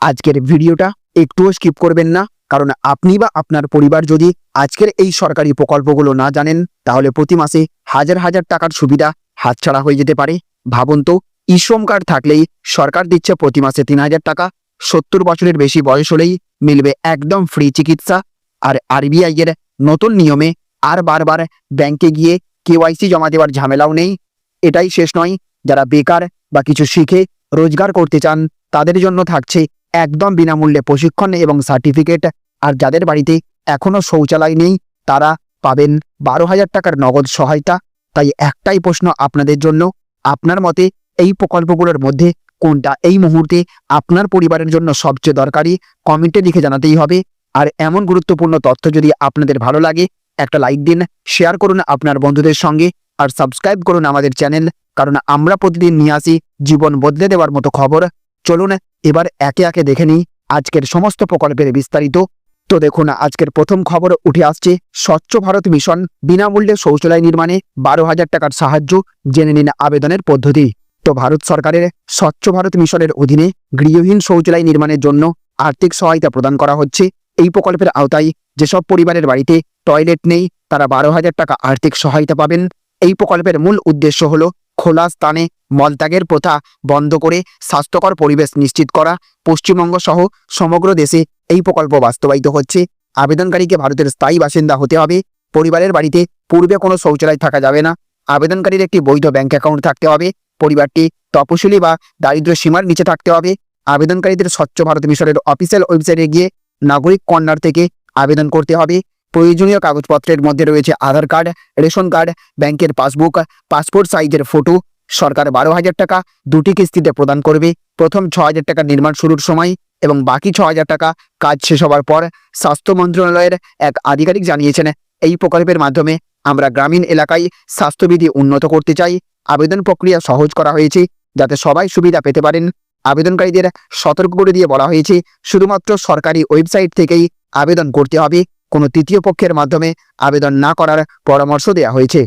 আজকের ভিডিওটা একটুও স্কিপ করবেন না, কারণ আপনি বা আপনার পরিবার যদি আজকের এই সরকারি প্রকল্পগুলো না জানেন, তাহলে প্রতি মাসে হাজার হাজার টাকার সুবিধা হাতছাড়া হয়ে যেতে পারে। ভাবুন তো ই শ্রম কার্ড থাকলেই সরকার দিচ্ছে প্রতি মাসে তিন হাজার টাকা, সত্তর বছরের বেশি বয়স হলেই মিলবে একদম ফ্রি চিকিৎসা। আর আরবিআই এর নতুন নিয়মে আর বারবার ব্যাংকে গিয়ে কেওয়াইসি জমা দেওয়ার ঝামেলাও নেই। এটাই শেষ নয়, যারা বেকার বা কিছু শিখে রোজগার করতে চান, তাদের জন্য থাকছে একদম বিনামূল্যে প্রশিক্ষণ এবং সার্টিফিকেট আর যাদের বাড়িতে এখনও শৌচালয় নেই, তারা পাবেন বারো হাজার টাকার নগদ সহায়তা। তাই একটাই প্রশ্ন আপনাদের জন্য, আপনার মতে এই প্রকল্পগুলোর মধ্যে কোনটা এই মুহূর্তে আপনার পরিবারের জন্য সবচেয়ে দরকারি? কমেন্টে লিখে জানাতেই হবে। আর এমন গুরুত্বপূর্ণ তথ্য যদি আপনাদের ভালো লাগে, একটা লাইক দিন, শেয়ার করুন আপনার বন্ধুদের সঙ্গে, আর সাবস্ক্রাইব করুন আমাদের চ্যানেল। কারণ আমরা প্রতিদিন নিয়ে আসি জীবন বদলে দেওয়ার মতো খবর। চলুন এবার একে একে দেখে নিই আজকের সমস্ত প্রকল্পের বিস্তারিত। তো দেখুন, আজকের প্রথম খবর উঠে আসছে, স্বচ্ছ ভারত মিশন বিনামূল্যে শৌচালয় নির্মাণে বারো হাজার টাকার সাহায্য, জেনে নিন আবেদনের পদ্ধতি। তো ভারত সরকারের স্বচ্ছ ভারত মিশনের অধীনে গৃহহীন শৌচালয় নির্মাণের জন্য আর্থিক সহায়তা প্রদান করা হচ্ছে। এই প্রকল্পের আওতায় যেসব পরিবারের বাড়িতে টয়লেট নেই, তারা বারো হাজার টাকা আর্থিক সহায়তা পাবেন। এই প্রকল্পের মূল উদ্দেশ্য হল খোলা স্থানে মলত্যাগের প্রথা বন্ধ করে স্বাস্থ্যকর পরিবেশ নিশ্চিত করা পশ্চিমবঙ্গ সহ সমগ্র দেশে এই প্রকল্প বাস্তবায়িত হচ্ছে। আবেদনকারীকে ভারতের স্থায়ী বাসিন্দা হতে হবে। পরিবারের বাড়িতে পূর্বে কোনো শৌচালয় থাকা যাবে না। আবেদনকারীর একটি বৈধ ব্যাংক অ্যাকাউন্ট থাকতে হবে। পরিবারটি তপশিলি বা দারিদ্র্য সীমার নিচে থাকতে হবে। আবেদনকারীদের স্বচ্ছ ভারত মিশনের অফিসিয়াল ওয়েবসাইটে গিয়ে নাগরিক কর্নার থেকে আবেদন করতে হবে। প্রয়োজনীয় কাগজপত্রের মধ্যে রয়েছে আধার কার্ড, রেশন কার্ড, ব্যাংকের পাসবুক, পাসপোর্ট সাইজের ফটো। সরকার বারো হাজার টাকা দুটি কিস্তিতে প্রদান করবে। প্রথম ছ হাজার টাকা নির্মাণ শুরুর সময় এবং বাকি ছ হাজার টাকা কাজ শেষ হওয়ার পর স্বাস্থ্য মন্ত্রণালয়ের এক আধিকারিক জানিয়েছেন, এই প্রকল্পের মাধ্যমে আমরা গ্রামীণ এলাকায় স্বাস্থ্যবিধি উন্নত করতে চাই। আবেদন প্রক্রিয়া সহজ করা হয়েছে যাতে সবাই সুবিধা পেতে পারেন। আবেদনকারীদের সতর্ক করে দিয়ে বলা হয়েছে, শুধুমাত্র সরকারি ওয়েবসাইট থেকেই আবেদন করতে হবে। কোনো তৃতীয় পক্ষের মাধ্যমে আবেদন না করার পরামর্শ দেওয়া হয়েছে।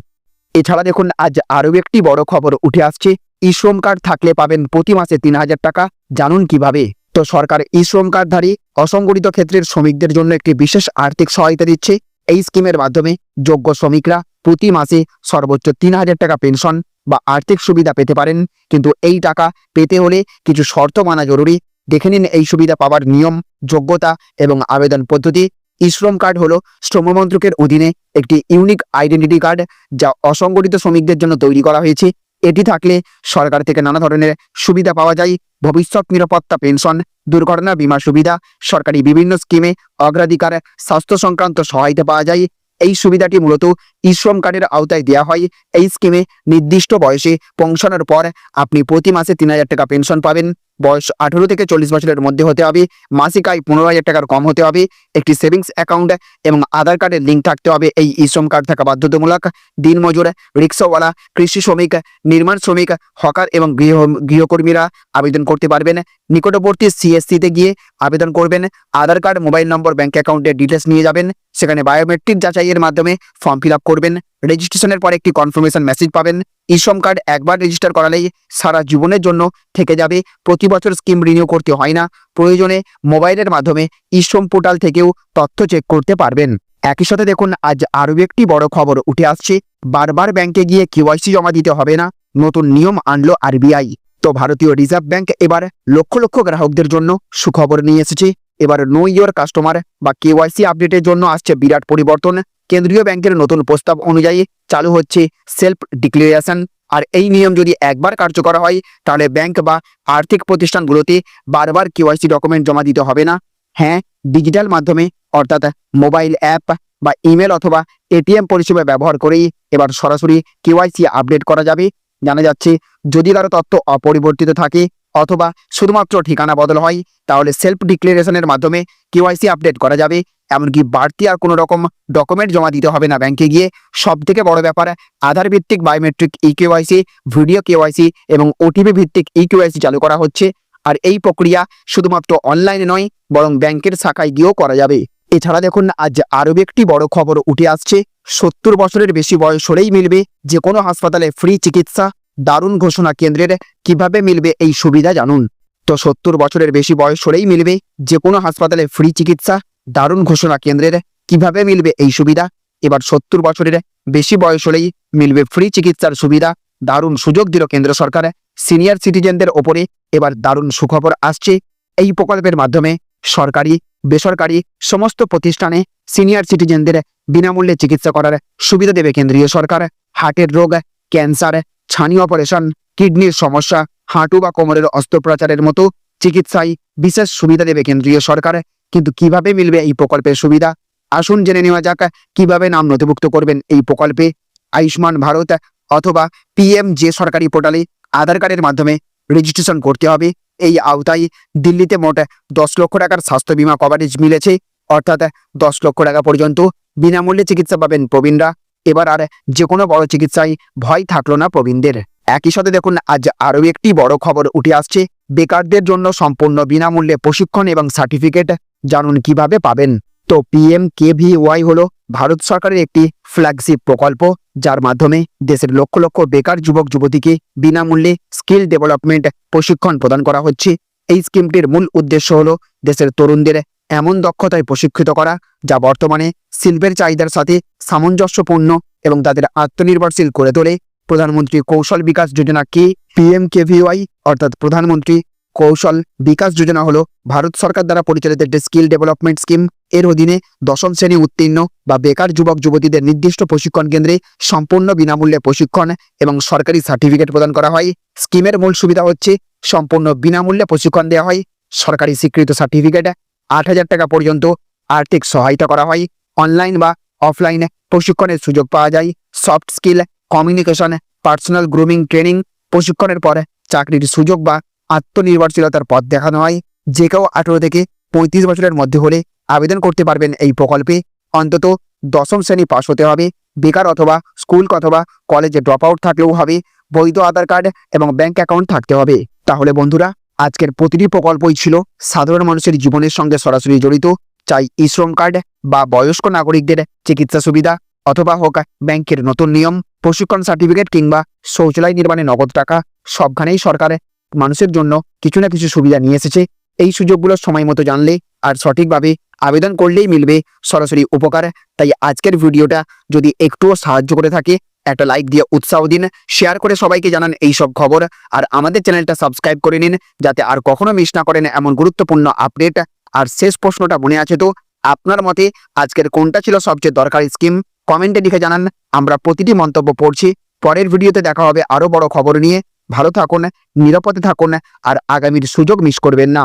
এছাড়া দেখুন, আজ আরও একটি বড় খবর উঠে আসছে। ই শ্রম কার্ড থাকলে পাবেন প্রতি মাসে তিন হাজার টাকা। জানুন কীভাবে? তো সরকার ই শ্রম কার্ডধারী অসংগঠিত ক্ষেত্রের শ্রমিকদের জন্য একটি বিশেষ আর্থিক সহায়তা দিচ্ছে। এই স্কিমের মাধ্যমে যোগ্য শ্রমিকরা প্রতি মাসে সর্বোচ্চ তিন হাজার টাকা পেনশন বা আর্থিক সুবিধা পেতে পারেন। কিন্তু এই টাকা পেতে হলে কিছু শর্ত মানা জরুরি। দেখে নিন এই সুবিধা পাওয়ার নিয়ম, যোগ্যতা এবং আবেদন পদ্ধতি। ই শ্রম কার্ড হলো শ্রম মন্ত্রকের অধীনে একটি ইউনিক আইডেন্টিটি কার্ড যা অসংগঠিত শ্রমিকদের জন্য তৈরি করা হয়েছে। এটি থাকলে সরকার থেকে নানা ধরনের সুবিধা পাওয়া যায়। ভবিষ্যৎ নিরাপত্তা, পেনশন, দুর্ঘটনা বীমা সুবিধা, সরকারি বিভিন্ন স্কিমে অগ্রাধিকার, স্বাস্থ্য সংক্রান্ত সহায়তা পাওয়া যায়। এই সুবিধাটি মূলত ই শ্রম কার্ডের আওতায় দেওয়া হয়। এই স্কিমে নির্দিষ্ট বয়সে পৌঁছানোর পর আপনি প্রতি মাসে তিন হাজার টাকা পেনশন পাবেন। বয়স আঠেরো থেকে চল্লিশ বছরের মধ্যে হতে হবে। মাসিক আয় পনেরো হাজার টাকার কম হতে হবে। একটি সেভিংস অ্যাকাউন্ট এবং আধার কার্ডের লিঙ্ক থাকতে হবে। এই ই শ্রম কার্ড থাকা বাধ্যতামূলক। দিনমজুর, রিক্সাওয়ালা, কৃষি শ্রমিক, নির্মাণ শ্রমিক, হকার এবং গৃহ, গৃহকর্মীরা আবেদন করতে পারবেন। নিকটবর্তী সিএসসিতে গিয়ে আবেদন করবেন। Aadhaar card mobile number bank অ্যাকাউন্টের ডিটেলস নিয়ে যাবেন। সেখানে বায়োমেট্রিক যাচাইয়ের মাধ্যমে ফর্ম ফিল করবেন। রেজিস্ট্রেশনের পর একটি কনফার্মেশন মেসেজ পাবেন। ই শ্রম কার্ড একবার রেজিস্টার করালেই সারা জীবনের জন্য থেকে যাবে। প্রতি বছর স্কিম রিনিউ করতে হয় না। প্রয়োজনে মোবাইলের মাধ্যমে ই শ্রম পোর্টাল থেকেও তথ্য চেক করতে পারবেন। একই সাথে দেখুন, আজ আরও একটি বড় খবর উঠে আসছে। বারবার ব্যাংকে গিয়ে কেওয়াইসি জমা দিতে হবে না। নতুন নিয়ম আনলো আরবিআই তো ভারতীয় রিজার্ভ ব্যাংক এবার লক্ষ লক্ষ গ্রাহকদের জন্য সুখবর নিয়ে এসেছে। এবার নো ইয়োর কাস্টমার বা কেওয়াইসি আপডেটের জন্য আসছে বিরাট পরিবর্তন। কেন্দ্রীয় ব্যাংকের নতুন প্রস্তাব অনুযায়ী চালু হচ্ছে সেলফ ডিক্লারেশন আর এই নিয়ম যদি একবার কার্যকর হয়, তাহলে ব্যাংক বা আর্থিক প্রতিষ্ঠানগুলোতে বারবার কেওয়াইসি ডকুমেন্ট জমা দিতে হবে না। হ্যাঁ ডিজিটাল মাধ্যমে, অর্থাৎ মোবাইল অ্যাপ বা ইমেল অথবা এটিএম পরিষেবা ব্যবহার করেই এবার সরাসরি কেওয়াইসি আপডেট করা যাবে। জানা যাচ্ছে, যদি কারও তথ্য অপরিবর্তিত থাকে অথবা শুধুমাত্র ঠিকানা বদল হয়, তাহলে সেলফ ডিক্লারেশনের মাধ্যমে কেওয়াইসি আপডেট করা যাবে। এমনকি বাড়তি আর কোনো রকম ডকুমেন্ট জমা দিতে হবে না ব্যাংকে গিয়ে। সব থেকে বড় ব্যাপার আধার ভিত্তিক biometric e KYC video KYC এবং ওটিপি ভিত্তিক ই কেওয়াইসি চালু করা হচ্ছে। আর এই প্রক্রিয়া শুধুমাত্র অনলাইনে নয়, বরং ব্যাংকের শাখায় গিয়েও করা যাবে। এছাড়া দেখুন, আজ আরও একটি বড় খবর উঠে আসছে। সত্তর বছরের বেশি বয়স হলেই মিলবে যে কোনো হাসপাতালে ফ্রি চিকিৎসা দারুণ ঘোষণা কেন্দ্রের কীভাবে মিলবে এই সুবিধা জানুন। তো সত্তর বছরের বেশি বয়স হলেই মিলবে যে কোনো হাসপাতালে ফ্রি চিকিৎসা, দারুণ ঘোষণা কেন্দ্রের কীভাবে মিলবে এই সুবিধা। এবার সত্তর বছরের বেশি বয়স হলেই মিলবে ফ্রি চিকিৎসার সুবিধা। দারুণ সুযোগ দিল কেন্দ্র সরকার, সিনিয়র সিটিজেনদের ওপরে এবার দারুণ সুখবর আসছে। এই প্রকল্পের মাধ্যমে সরকারি, বেসরকারি সমস্ত প্রতিষ্ঠানে সিনিয়র সিটিজেনদের বিনামূল্যে চিকিৎসা করার সুবিধা দেবে কেন্দ্রীয় সরকার। হার্টের রোগ, ক্যান্সার ছানি অপারেশন, কিডনির সমস্যা, হাঁটু বা কোমরের অস্ত্রোপচারের মতো চিকিৎসায় বিশেষ সুবিধা দেবে কেন্দ্রীয় সরকার। কিন্তু কীভাবে মিলবে এই প্রকল্পের সুবিধা? আসুন জেনে নেওয়া যাক, কীভাবে নাম নথিভুক্ত করবেন এই প্রকল্পে? আয়ুষ্মান ভারত অথবা পিএম যে সরকারি পোর্টালে আধার কার্ডের মাধ্যমে রেজিস্ট্রেশন করতে হবে। এই আওতায় দিল্লিতে মোট দশ লক্ষ টাকার স্বাস্থ্য বীমা কভারেজ মিলেছে। অর্থাৎ দশ লক্ষ টাকা পর্যন্ত বিনামূল্যে চিকিৎসা পাবেন প্রবীণরা। এবার আর যে কোনো বড় চিকিৎসায় ভয় থাকল না প্রবীণদের। একই সাথে দেখুন, আজ আরও একটি বড় খবর উঠে আসছে। বেকারদের জন্য সম্পূর্ণ বিনামূল্যে প্রশিক্ষণ এবং সার্টিফিকেট জানুন কীভাবে পাবেন। তো পিএম কেভিওয়াই হল ভারত সরকারের একটি ফ্ল্যাগশিপ প্রকল্প, যার মাধ্যমে দেশের লক্ষ লক্ষ বেকার যুবক যুবতীকে বিনামূল্যে স্কিল ডেভেলপমেন্ট প্রশিক্ষণ প্রদান করা হচ্ছে। এই স্কিমটির মূল উদ্দেশ্য হল দেশের তরুণদের এমন দক্ষতায় প্রশিক্ষিত করা যা বর্তমানে শিল্পের চাহিদার সাথে সামঞ্জস্যপূর্ণ এবং তাদের আত্মনির্ভরশীল করে তোলে। প্রধানমন্ত্রী কৌশল বিকাশ যোজনা কি? পিএম কেভিওয়াই অর্থাৎ প্রধানমন্ত্রী কৌশল বিকাশ যোজনা হলো ভারত সরকার দ্বারা পরিচালিত একটি স্কিল ডেভেলপমেন্ট স্কিম। এর অধীনে দশম শ্রেণি উত্তীর্ণ বা বেকার যুবক, যুবতীদের নির্দিষ্ট প্রশিক্ষণ কেন্দ্রে সম্পূর্ণ বিনামূল্যে প্রশিক্ষণ এবং সরকারি সার্টিফিকেট প্রদান করা হয়। স্কিমের মূল সুবিধা হচ্ছে সম্পূর্ণ বিনামূল্যে প্রশিক্ষণ দেওয়া হয়। সরকারি স্বীকৃত সার্টিফিকেট আট হাজার টাকা পর্যন্ত আর্থিক সহায়তা করা হয়। অনলাইন বা অফলাইনে প্রশিক্ষণের সুযোগ পাওয়া যায়। Soft skill communication personal grooming training প্রশিক্ষণের পরে চাকরির সুযোগ বা আত্মনির্ভরশীলতার পথ দেখানো হয়। যে কেউ আঠেরো থেকে পঁয়ত্রিশ বছরের মধ্যে হলে আবেদন করতে পারবেন এই প্রকল্পে। অন্তত দশম শ্রেণি পাশ হতে হবে। বেকার অথবা স্কুল অথবা কলেজে ড্রপ আউট থাকলেও হবে। বৈধ আধার কার্ড এবং ব্যাংক অ্যাকাউন্ট থাকতে হবে। তাহলে বন্ধুরা আজকের প্রতিটি প্রকল্পই ছিল সাধারণ মানুষের জীবনের সঙ্গে সরাসরি জড়িত। চাই ই শ্রম কার্ড বা বয়স্ক নাগরিকদের চিকিৎসা সুবিধা অথবা হোক ব্যাংকের নতুন নিয়ম, প্রশিক্ষণ সার্টিফিকেট কিংবা শৌচালয় নির্মাণে নগদ টাকা, সবখানেই সরকার মানুষের জন্য কিছু না কিছু সুবিধা নিয়ে এসেছে। এই সুযোগগুলো সময় মতো জানলে আর সঠিকভাবে আবেদন করলেই মিলবে সরাসরি উপকার। তাই আজকের ভিডিওটা যদি একটুও সাহায্য করে থাকে একটা লাইক দিয়ে উৎসাহ দিন শেয়ার করে সবাইকে জানান এই সব খবর, আর আমাদের চ্যানেলটা সাবস্ক্রাইব করে নিন, যাতে আর কখনো মিস না করেন এমন গুরুত্বপূর্ণ আপডেট আর শেষ প্রশ্নটা মনে আছে তো, আপনার মতে আজকের কোনটা ছিল সবচেয়ে দরকারি স্কিম কমেন্টে লিখে জানান, আমরা প্রতিটি মন্তব্য পড়ছি, পরের ভিডিওতে দেখা হবে আরও বড় খবর নিয়ে। ভালো থাকুন, নিরাপদে থাকুন, আর আগামীর সুযোগ মিস করবেন না।